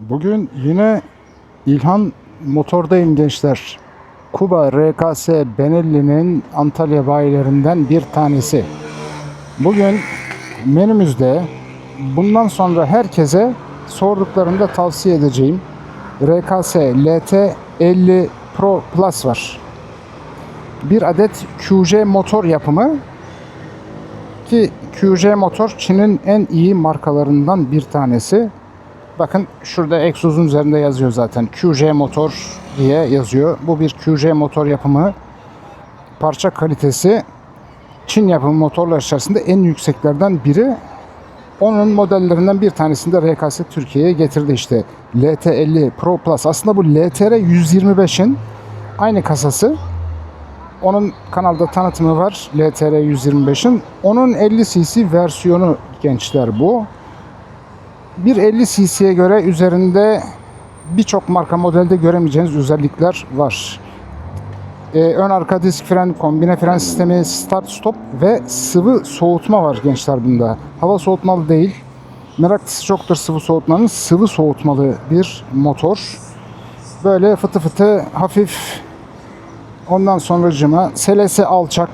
Bugün yine İlhan Motor'dayım gençler. Kuba RKS Benelli'nin Antalya bayilerinden bir tanesi. Bugün menümüzde bundan sonra herkese sorduklarında tavsiye edeceğim RKS LT 50 Pro Plus var. Bir adet QJ motor yapımı ki QJ motor Çin'in en iyi markalarından bir tanesi. Bakın şurada egzozun üzerinde yazıyor zaten. QJ motor diye yazıyor. Bu bir QJ motor yapımı. Parça kalitesi Çin yapımı motorlar içerisinde en yükseklerden biri. Onun modellerinden bir tanesini de RKS Türkiye'ye getirdi işte. LT50 Pro Plus. Aslında bu LTR 125'in aynı kasası. Onun kanalda tanıtımı var LTR 125'in. Onun 50 cc versiyonu gençler bu. Bir 50 cc'ye göre üzerinde birçok marka modelde göremeyeceğiniz özellikler var. Ee, ön arka disk fren, kombine fren sistemi, start stop ve sıvı soğutma var gençler bunda. Hava soğutmalı değil. Meraklısı çoktur sıvı soğutmanın. Sıvı soğutmalı bir motor. Böyle fıtı fıtı hafif Ondan sonracıma selesi alçak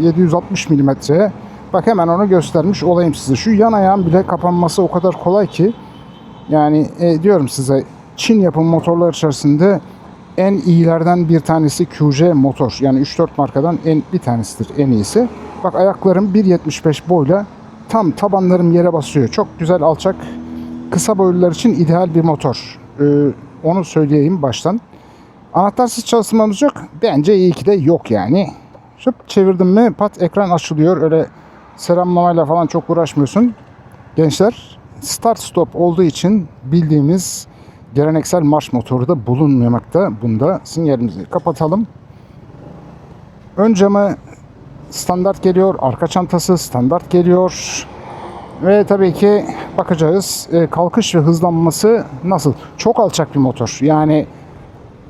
760 milimetre. Bak hemen onu göstermiş olayım size. Şu yan ayağın bile kapanması o kadar kolay ki. Yani e, diyorum size Çin yapım motorlar içerisinde en iyilerden bir tanesi QJ motor. Yani 3-4 markadan en bir tanesidir en iyisi. Bak ayaklarım 1.75 boyla tam tabanlarım yere basıyor. Çok güzel alçak kısa boylular için ideal bir motor. Ee, onu söyleyeyim baştan. Anahtarsız çalıştırmamız yok. Bence iyi ki de yok yani. Şıp çevirdim mi pat ekran açılıyor. Öyle selamlamayla falan çok uğraşmıyorsun. Gençler start stop olduğu için bildiğimiz geleneksel marş motoru da bulunmamakta. Bunda sinyalimizi kapatalım. Ön camı standart geliyor. Arka çantası standart geliyor. Ve tabii ki bakacağız e, kalkış ve hızlanması nasıl? Çok alçak bir motor. Yani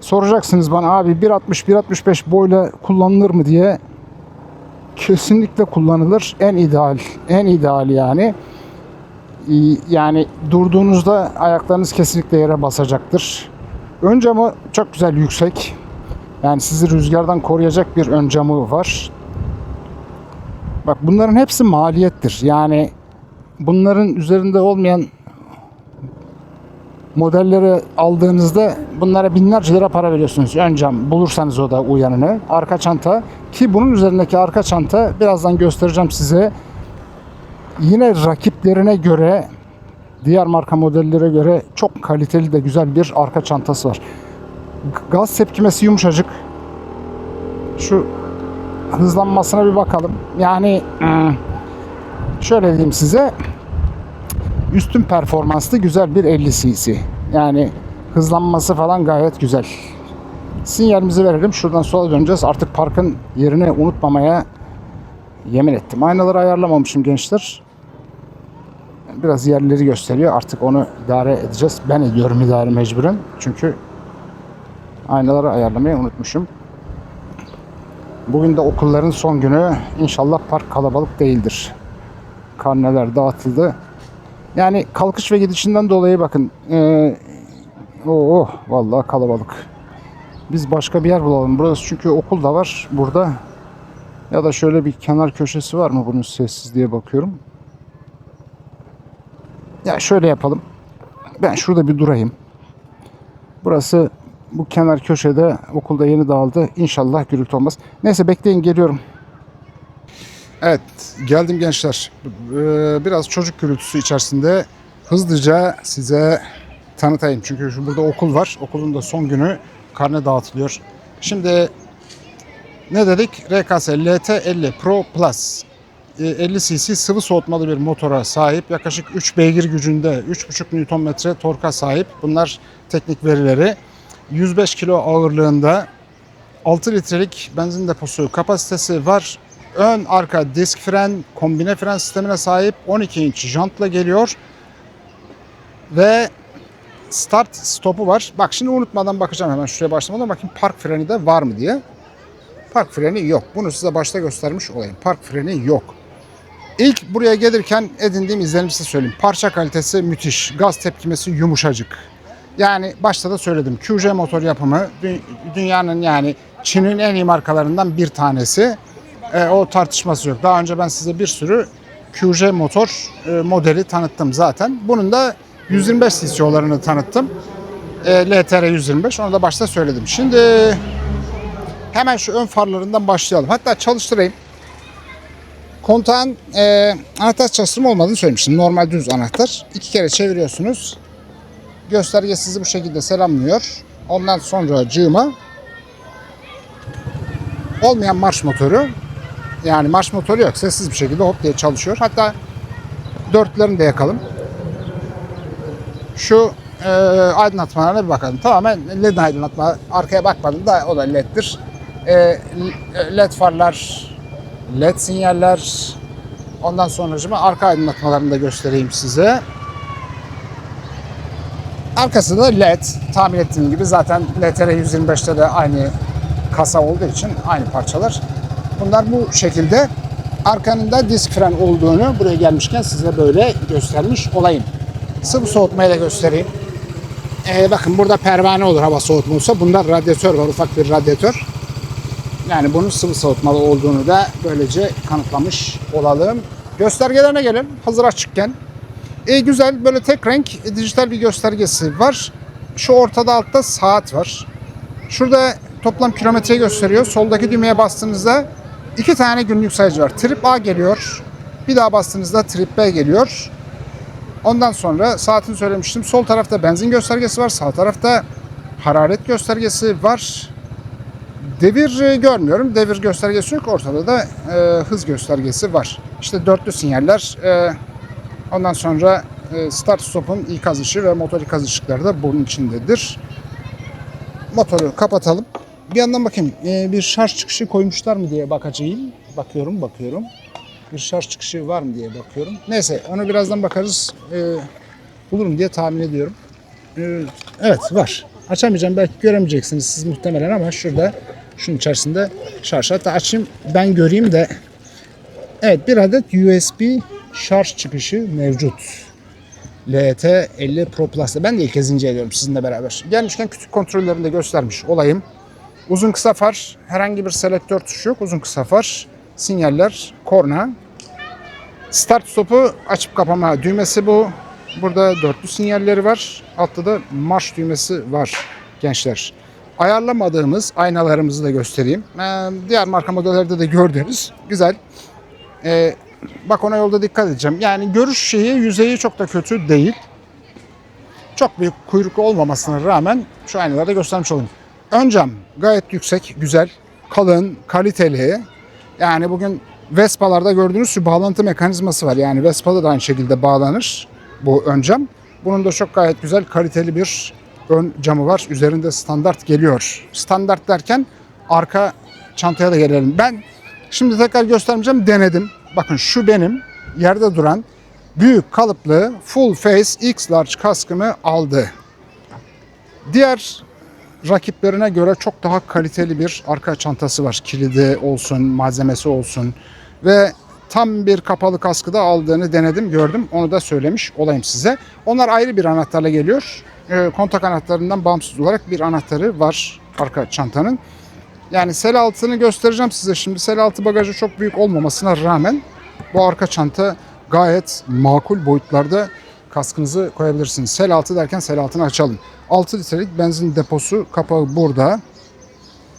soracaksınız bana abi 1.60-1.65 boyla kullanılır mı diye kesinlikle kullanılır. En ideal, en ideal yani. İyi- Yani durduğunuzda ayaklarınız kesinlikle yere basacaktır. Ön camı çok güzel yüksek. Yani sizi rüzgardan koruyacak bir ön camı var. Bak bunların hepsi maliyettir. Yani bunların üzerinde olmayan modelleri aldığınızda bunlara binlerce lira para veriyorsunuz. Ön cam bulursanız o da uyanını. Arka çanta ki bunun üzerindeki arka çanta birazdan göstereceğim size. Yine rakiplerine göre diğer marka modellere göre çok kaliteli de güzel bir arka çantası var. Gaz tepkimesi yumuşacık. Şu hızlanmasına bir bakalım. Yani ıı, şöyle diyeyim size üstün performanslı güzel bir 50 cc. Yani hızlanması falan gayet güzel. Sinyalimizi verelim. Şuradan sola döneceğiz. Artık parkın yerini unutmamaya yemin ettim. Aynaları ayarlamamışım gençler. Biraz yerleri gösteriyor. Artık onu idare edeceğiz. Ben ediyorum idare mecburen. Çünkü aynaları ayarlamayı unutmuşum. Bugün de okulların son günü. İnşallah park kalabalık değildir. Karneler dağıtıldı. Yani kalkış ve gidişinden dolayı bakın. Ee, oh, vallahi kalabalık. Biz başka bir yer bulalım. Burası çünkü okul da var burada. Ya da şöyle bir kenar köşesi var mı bunun sessiz diye bakıyorum. Ya şöyle yapalım. Ben şurada bir durayım. Burası bu kenar köşede okulda yeni dağıldı. İnşallah gürültü olmaz. Neyse bekleyin geliyorum. Evet geldim gençler. Ee, Biraz çocuk gürültüsü içerisinde hızlıca size tanıtayım. Çünkü şu burada okul var. Okulun da son günü karne dağıtılıyor. Şimdi ne dedik? RKS LT 50 Pro Plus. Ee, 50 cc sıvı soğutmalı bir motora sahip. Yaklaşık 3 beygir gücünde 3,5 Nm torka sahip. Bunlar teknik verileri. 105 kilo ağırlığında 6 litrelik benzin deposu kapasitesi var. Ön arka disk fren, kombine fren sistemine sahip 12 inç jantla geliyor. Ve start stopu var. Bak şimdi unutmadan bakacağım hemen şuraya başlamadan bakayım park freni de var mı diye. Park freni yok. Bunu size başta göstermiş olayım. Park freni yok. İlk buraya gelirken edindiğim izlenimi size söyleyeyim. Parça kalitesi müthiş. Gaz tepkimesi yumuşacık. Yani başta da söyledim. QJ motor yapımı dü- dünyanın yani Çin'in en iyi markalarından bir tanesi. E, o tartışması yok. Daha önce ben size bir sürü QJ motor e, modeli tanıttım zaten. Bunun da 125 cc olanını tanıttım. E, LTR 125 onu da başta söyledim. Şimdi hemen şu ön farlarından başlayalım. Hatta çalıştırayım. Kontağın e, anahtar çalıştırma olmadığını söylemiştim. Normal düz anahtar. İki kere çeviriyorsunuz. Gösterge sizi bu şekilde selamlıyor. Ondan sonra cığıma olmayan marş motoru yani marş motoru yok. Sessiz bir şekilde hop diye çalışıyor. Hatta dörtlerini de yakalım. Şu e, aydınlatmalarına bir bakalım. Tamamen led aydınlatma. Arkaya bakmadım da o da leddir. E, led farlar, led sinyaller. Ondan sonra arka aydınlatmalarını da göstereyim size. Arkası da led. Tahmin ettiğim gibi zaten LTR 125'te de aynı kasa olduğu için aynı parçalar. Bunlar bu şekilde. Arkanın da disk fren olduğunu buraya gelmişken size böyle göstermiş olayım. Sıvı soğutmayı da göstereyim. Ee, bakın burada pervane olur hava soğutma olsa. Bunda radyatör var, ufak bir radyatör. Yani bunun sıvı soğutmalı olduğunu da böylece kanıtlamış olalım. Göstergelerine gelelim. Hazır açıkken. E, güzel böyle tek renk dijital bir göstergesi var. Şu ortada altta saat var. Şurada toplam kilometreyi gösteriyor. Soldaki düğmeye bastığınızda iki tane günlük sayıcı var. Trip A geliyor. Bir daha bastığınızda trip B geliyor. Ondan sonra saatini söylemiştim. Sol tarafta benzin göstergesi var. Sağ tarafta hararet göstergesi var. Devir e, görmüyorum. Devir göstergesi yok. Ortada da e, hız göstergesi var. İşte dörtlü sinyaller. E, ondan sonra e, start stop'un ikaz ışığı ve motor ikaz ışıkları da bunun içindedir. Motoru kapatalım. Bir yandan bakayım e, bir şarj çıkışı koymuşlar mı diye bakacağım. Bakıyorum bakıyorum. Bir şarj çıkışı var mı diye bakıyorum. Neyse onu birazdan bakarız. E, bulurum diye tahmin ediyorum. E, evet var. Açamayacağım belki göremeyeceksiniz siz muhtemelen ama şurada şunun içerisinde şarj. Hatta açayım ben göreyim de. Evet bir adet USB şarj çıkışı mevcut. LT50 Pro Plus'ta. Ben de ilk kez inceliyorum sizinle beraber. Gelmişken küçük kontrollerini de göstermiş olayım. Uzun kısa far, herhangi bir selektör tuşu yok. Uzun kısa far, sinyaller, korna. Start stopu açıp kapama düğmesi bu. Burada dörtlü sinyalleri var. Altta da marş düğmesi var gençler. Ayarlamadığımız aynalarımızı da göstereyim. Ee, diğer marka modellerde de gördüğünüz güzel. Ee, bak ona yolda dikkat edeceğim. Yani görüş şeyi, yüzeyi çok da kötü değil. Çok büyük kuyruk olmamasına rağmen şu aynaları da göstermiş olayım. Ön cam gayet yüksek, güzel, kalın, kaliteli. Yani bugün Vespa'larda gördüğünüz şu bağlantı mekanizması var. Yani Vespa'da da aynı şekilde bağlanır bu ön cam. Bunun da çok gayet güzel, kaliteli bir ön camı var. Üzerinde standart geliyor. Standart derken arka çantaya da gelelim. Ben şimdi tekrar göstermeyeceğim, denedim. Bakın şu benim yerde duran büyük kalıplı full face X large kaskımı aldı. Diğer rakiplerine göre çok daha kaliteli bir arka çantası var. Kilidi olsun, malzemesi olsun ve tam bir kapalı kaskı da aldığını denedim, gördüm. Onu da söylemiş olayım size. Onlar ayrı bir anahtarla geliyor. Ee, kontak anahtarından bağımsız olarak bir anahtarı var arka çantanın. Yani sel altını göstereceğim size şimdi. Sel altı bagajı çok büyük olmamasına rağmen bu arka çanta gayet makul boyutlarda kaskınızı koyabilirsiniz. Sel altı derken sel altını açalım. 6 litrelik benzin deposu kapağı burada.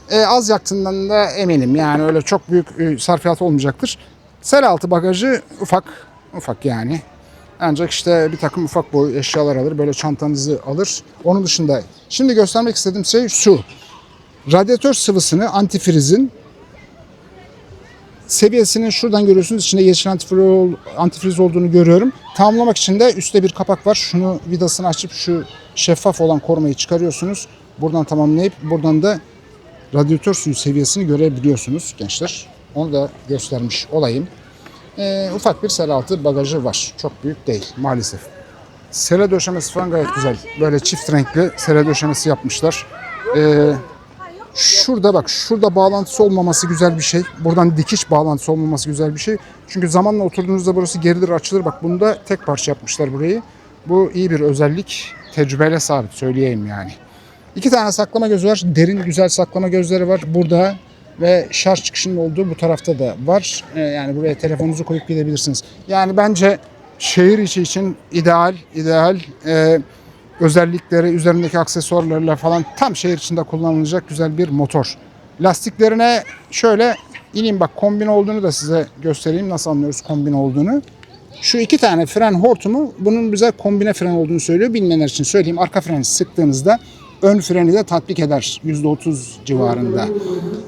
E, az yaktığından da eminim. Yani öyle çok büyük e, sarfiyat olmayacaktır. Sel altı bagajı ufak. Ufak yani. Ancak işte bir takım ufak boy eşyalar alır. Böyle çantanızı alır. Onun dışında şimdi göstermek istediğim şey şu. Radyatör sıvısını antifrizin seviyesinin şuradan görüyorsunuz içinde yeşil antifriz, olduğunu görüyorum. Tamamlamak için de üstte bir kapak var. Şunu vidasını açıp şu şeffaf olan korumayı çıkarıyorsunuz. Buradan tamamlayıp buradan da radyatör suyu seviyesini görebiliyorsunuz gençler. Onu da göstermiş olayım. Ee, ufak bir sel altı bagajı var. Çok büyük değil maalesef. Sele döşemesi falan gayet güzel. Böyle çift renkli sele döşemesi yapmışlar. Ee, Şurada bak şurada bağlantısı olmaması güzel bir şey. Buradan dikiş bağlantısı olmaması güzel bir şey. Çünkü zamanla oturduğunuzda burası gerilir açılır. Bak bunda tek parça yapmışlar burayı. Bu iyi bir özellik. tecrübeyle sabit söyleyeyim yani. İki tane saklama gözü var. Derin güzel saklama gözleri var burada ve şarj çıkışının olduğu bu tarafta da var. Ee, yani buraya telefonunuzu koyup gidebilirsiniz. Yani bence şehir içi için ideal, ideal e, özellikleri, üzerindeki aksesuarlarla falan tam şehir içinde kullanılacak güzel bir motor. Lastiklerine şöyle ineyim bak kombin olduğunu da size göstereyim. Nasıl anlıyoruz kombin olduğunu. Şu iki tane fren hortumu bunun bize kombine fren olduğunu söylüyor. Bilmeyenler için söyleyeyim. Arka freni sıktığınızda ön freni de tatbik eder. %30 civarında.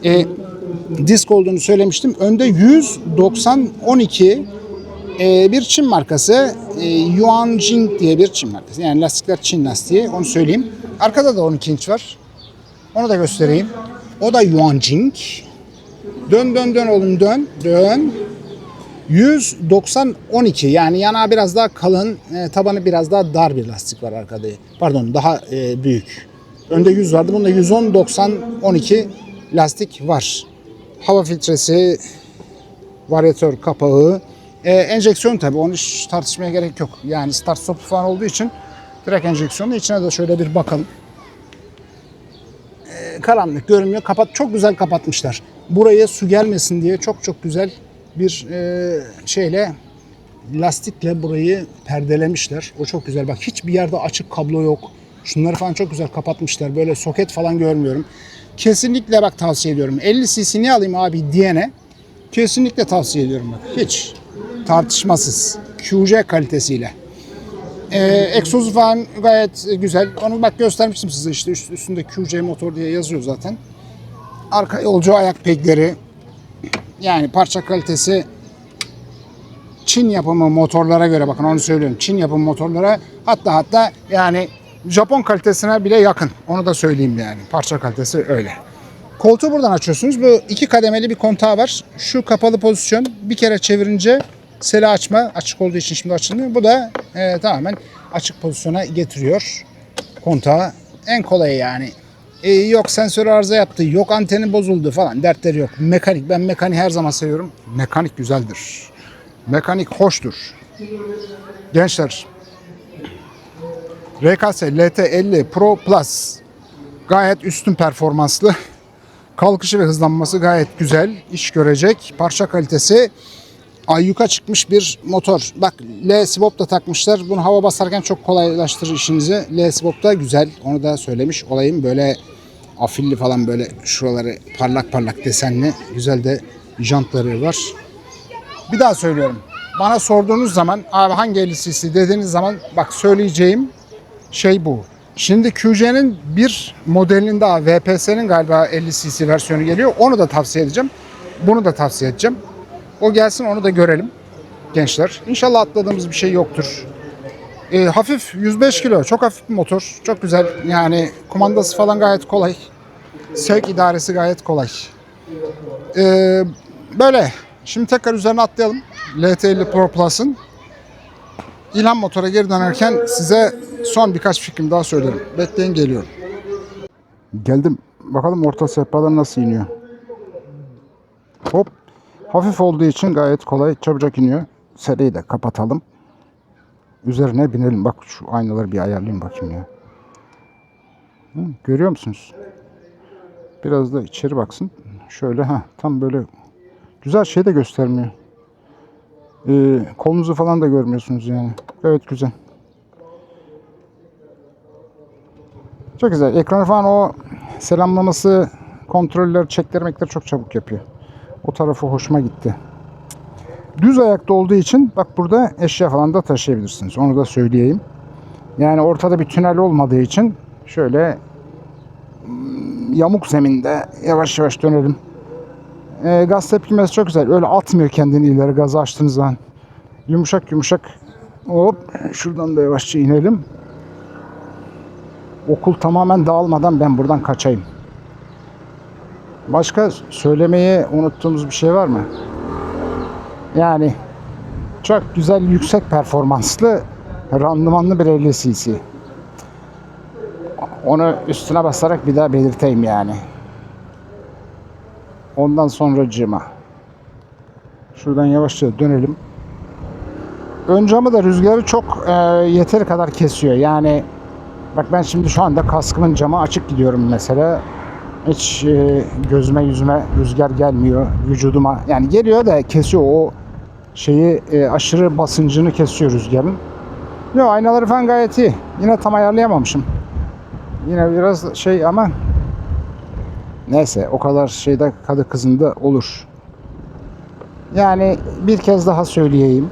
E, disk olduğunu söylemiştim. Önde 190 12 e, bir Çin markası. E, Yuanjing diye bir Çin markası. Yani lastikler Çin lastiği. Onu söyleyeyim. Arkada da 12 inç var. Onu da göstereyim. O da Yuanjing. Dön dön dön oğlum dön. Dön. 190 12 yani yanağı biraz daha kalın, e, tabanı biraz daha dar bir lastik var arkada. Pardon daha e, büyük. Önde 100 vardı. Bunda 110 90 12 lastik var. Hava filtresi, varyatör kapağı, e, enjeksiyon tabii onu hiç tartışmaya gerek yok. Yani start stop falan olduğu için direkt enjeksiyonlu içine de şöyle bir bakalım. E, karanlık görünmüyor. Kapat çok güzel kapatmışlar. Buraya su gelmesin diye çok çok güzel bir e, şeyle lastikle burayı perdelemişler. O çok güzel. Bak hiçbir yerde açık kablo yok. Şunları falan çok güzel kapatmışlar. Böyle soket falan görmüyorum. Kesinlikle bak tavsiye ediyorum. 50 cc ne alayım abi diyene kesinlikle tavsiye ediyorum bak. Hiç tartışmasız. QJ kalitesiyle. Ee, egzozu falan gayet güzel. Onu bak göstermiştim size işte üst, üstünde QJ motor diye yazıyor zaten. Arka yolcu ayak pegleri, yani parça kalitesi Çin yapımı motorlara göre bakın onu söylüyorum. Çin yapımı motorlara hatta hatta yani Japon kalitesine bile yakın. Onu da söyleyeyim yani. Parça kalitesi öyle. Koltuğu buradan açıyorsunuz. Bu iki kademeli bir kontağı var. Şu kapalı pozisyon bir kere çevirince sela açma. Açık olduğu için şimdi açılmıyor. Bu da e, tamamen açık pozisyona getiriyor kontağı. En kolayı yani. E, yok sensör arıza yaptı, yok anteni bozuldu falan dertleri yok. Mekanik, ben mekanik her zaman seviyorum. Mekanik güzeldir. Mekanik hoştur. Gençler, RKS LT50 Pro Plus gayet üstün performanslı. Kalkışı ve hızlanması gayet güzel. iş görecek. Parça kalitesi ayyuka çıkmış bir motor. Bak L-Swap da takmışlar. Bunu hava basarken çok kolaylaştırır işinizi. L-Swap da güzel. Onu da söylemiş olayım. Böyle afilli falan böyle şuraları parlak parlak desenli. Güzel de jantları var. Bir daha söylüyorum. Bana sorduğunuz zaman abi hangi 50 cc dediğiniz zaman bak söyleyeceğim şey bu. Şimdi QC'nin bir modelinin daha VPS'nin galiba 50 cc versiyonu geliyor. Onu da tavsiye edeceğim. Bunu da tavsiye edeceğim. O gelsin onu da görelim gençler. İnşallah atladığımız bir şey yoktur. E, hafif 105 kilo. Çok hafif bir motor. Çok güzel. Yani kumandası falan gayet kolay. Sevk idaresi gayet kolay. E, böyle. Şimdi tekrar üzerine atlayalım. LT50 Pro Plus'ın. İlham motora geri dönerken size son birkaç fikrim daha söylerim. Bekleyin geliyorum. Geldim. Bakalım orta sehpadan nasıl iniyor. Hop. Hafif olduğu için gayet kolay çabucak iniyor. Seriyi de kapatalım. Üzerine binelim. Bak şu aynaları bir ayarlayayım bakayım ya. Hı, görüyor musunuz? Biraz da içeri baksın. Şöyle ha tam böyle güzel şey de göstermiyor. Ee, kolunuzu falan da görmüyorsunuz yani. Evet güzel. Çok güzel. Ekranı falan o selamlaması kontroller, çekler mekler çok çabuk yapıyor. O tarafı hoşuma gitti. Düz ayakta olduğu için bak burada eşya falan da taşıyabilirsiniz. Onu da söyleyeyim. Yani ortada bir tünel olmadığı için şöyle mm, yamuk zeminde yavaş yavaş dönelim. E, gaz tepkimesi çok güzel. Öyle atmıyor kendini ileri gazı açtığınız zaman. Yumuşak yumuşak. Hop şuradan da yavaşça inelim. Okul tamamen dağılmadan ben buradan kaçayım. Başka söylemeyi unuttuğumuz bir şey var mı? Yani çok güzel yüksek performanslı randımanlı bir 50 cc. Onu üstüne basarak bir daha belirteyim yani. Ondan sonra cıma. Şuradan yavaşça dönelim. Ön camı da rüzgarı çok e, yeteri kadar kesiyor. Yani Bak ben şimdi şu anda kaskımın camı açık gidiyorum mesela. Hiç e, gözüme yüzüme rüzgar gelmiyor vücuduma. Yani geliyor da kesiyor o şeyi e, aşırı basıncını kesiyor rüzgarın. Yok aynaları falan gayet iyi. Yine tam ayarlayamamışım. Yine biraz şey ama neyse o kadar şeyde kadı kızında olur. Yani bir kez daha söyleyeyim.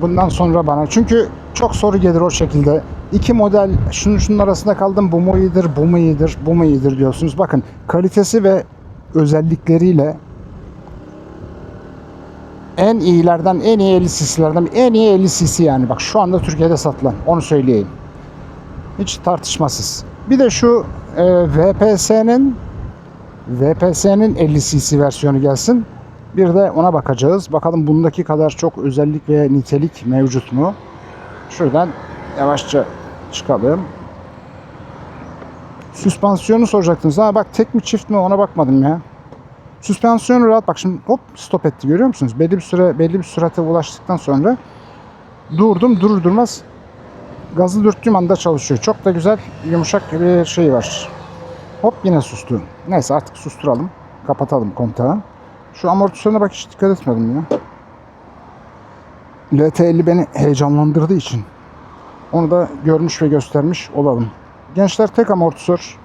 Bundan sonra bana çünkü çok soru gelir o şekilde. İki model şunun şunun arasında kaldım bu mu iyidir bu mu iyidir bu mu iyidir diyorsunuz. Bakın kalitesi ve özellikleriyle en iyilerden en iyi 50 cc'lerden en iyi 50 cc yani bak şu anda Türkiye'de satılan onu söyleyeyim. Hiç tartışmasız. Bir de şu e, VPS'nin VPS'nin 50 cc versiyonu gelsin. Bir de ona bakacağız. Bakalım bundaki kadar çok özellik ve nitelik mevcut mu? Şuradan yavaşça çıkalım. Süspansiyonu soracaktınız. Ha bak tek mi çift mi ona bakmadım ya. Süspansiyonu rahat bak şimdi hop stop etti görüyor musunuz? Belli bir süre belli bir sürate ulaştıktan sonra durdum durur durmaz gazı dürttüğüm anda çalışıyor. Çok da güzel yumuşak bir şey var. Hop yine sustu. Neyse artık susturalım. Kapatalım kontağı. Şu amortisörüne bak hiç dikkat etmedim ya. LT50 beni heyecanlandırdığı için onu da görmüş ve göstermiş olalım. Gençler tek amortisör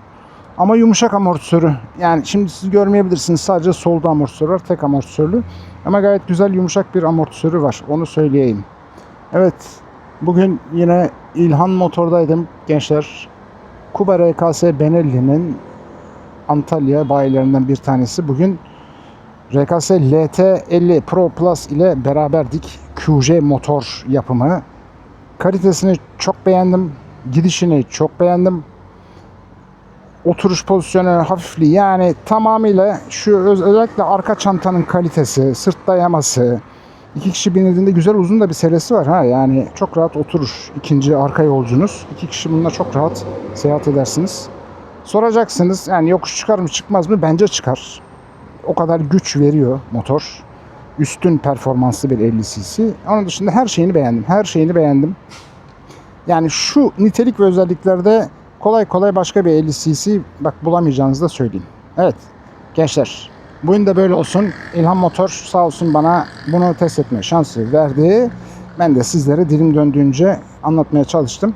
ama yumuşak amortisörü. Yani şimdi siz görmeyebilirsiniz sadece solda amortisör var tek amortisörlü. Ama gayet güzel yumuşak bir amortisörü var onu söyleyeyim. Evet bugün yine İlhan Motor'daydım gençler. Kuba RKS Benelli'nin Antalya bayilerinden bir tanesi. Bugün RKS LT50 Pro Plus ile beraberdik. QJ motor yapımı. Kalitesini çok beğendim. Gidişini çok beğendim. Oturuş pozisyonu, hafifliği yani tamamıyla şu öz- özellikle arka çantanın kalitesi, sırt dayaması, iki kişi binildiğinde güzel uzun da bir selesi var ha yani çok rahat oturur ikinci arka yolcunuz. iki kişi bununla çok rahat seyahat edersiniz. Soracaksınız yani yokuş çıkar mı çıkmaz mı? Bence çıkar. O kadar güç veriyor motor. Üstün performanslı bir 50 cc. Onun dışında her şeyini beğendim. Her şeyini beğendim. Yani şu nitelik ve özelliklerde kolay kolay başka bir 50 cc bak bulamayacağınızı da söyleyeyim. Evet gençler bugün de böyle olsun. İlhan Motor sağ olsun bana bunu test etme şansı verdi. Ben de sizlere dilim döndüğünce anlatmaya çalıştım.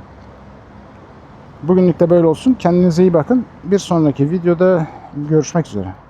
Bugünlük de böyle olsun. Kendinize iyi bakın. Bir sonraki videoda görüşmek üzere.